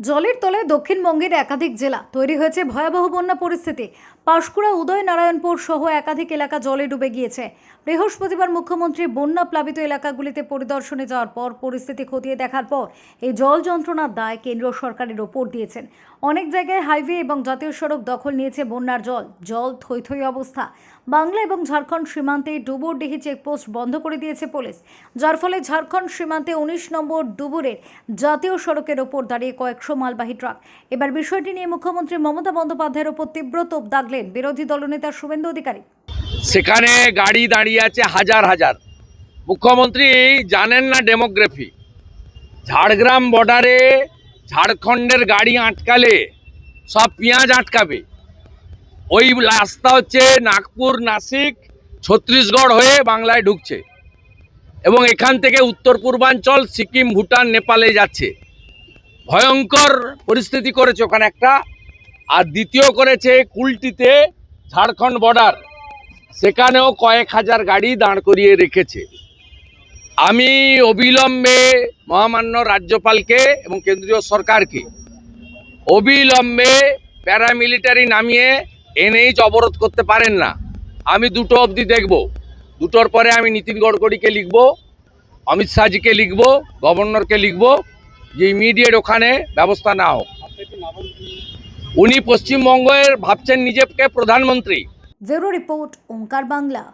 জলের তলায় দক্ষিণবঙ্গের একাধিক জেলা তৈরি হয়েছে ভয়াবহ বন্যা পরিস্থিতি। পাঁশকুড়া উদয় নারায়ণপুর সহ একাধিক এলাকা জলে ডুবে গিয়েছে। বৃহস্পতিবার মুখ্যমন্ত্রী বন্যা প্লাবিত এলাকাগুলিতে পরিদর্শনে যাওয়ার পর পরিস্থিতি খতিয়ে দেখার পর এই জল যন্ত্রণার দায় কেন্দ্রীয় সরকারের ওপর দিয়েছেন। অনেক জায়গায় হাইওয়ে এবং জাতীয় সড়ক দখল নিয়েছে বন্যার জল। জল থই থই অবস্থা। বাংলা এবং ঝাড়খণ্ড সীমান্তে ডুবুরডিহি চেকপোস্ট বন্ধ করে দিয়েছে পুলিশ। যার ফলে ঝাড়খণ্ড সীমান্তে উনিশ নম্বর ডুবুরের জাতীয় সড়কের ওপর দাঁড়িয়ে কয়েকশো মালবাহী ট্রাক। এবার বিষয়টি নিয়ে মুখ্যমন্ত্রী মমতা বন্দ্যোপাধ্যায়ের ওপর তীব্র তোপ দাগলেন বিরোধী দলনেতা শুভেন্দু অধিকারী। সেখানে গাড়ি দাঁড়িয়ে আছে হাজার হাজার। মুখ্যমন্ত্রী জানেন না ডেমোগ্রাফি। ঝাড়গ্রাম বর্ডারে ঝাড়খণ্ডের গাড়ি আটকালে সব পেঁয়াজ আটকাবে। ওই রাস্তা হচ্ছে নাগপুর, নাসিক, ছত্তিশগড় হয়ে বাংলায় ঢুকছে। এবং এখান থেকে উত্তর পূর্বাঞ্চল সিকিম, ভুটান, নেপালে যাচ্ছে। ভয়ঙ্কর পরিস্থিতি করেছে ওখানে একটা। আর দ্বিতীয় করেছে কুলটিতে ঝাড়খণ্ড বর্ডার সেখানেও কয়েক হাজার গাড়ি দাঁড় করিয়ে রেখেছে। আমি অবিলম্বে মহামান্য রাজ্যপালকে এবং কেন্দ্রীয় সরকারকে অবিলম্বে প্যারামিলিটারি নামিয়ে এনএইচ অবরোধ করতে পারেন না। আমি দুটো অবধি দেখব। দুটোর পরে আমি নীতিন গডকরিকে লিখব, অমিত শাহজিকে লিখব, গভর্নরকে লিখব যে ইমিডিয়েট ওখানে ব্যবস্থা না হোক উনি পশ্চিমবঙ্গের ভাবছেন নিজেকে প্রধানমন্ত্রী। Bureau report, Onkar Bangla.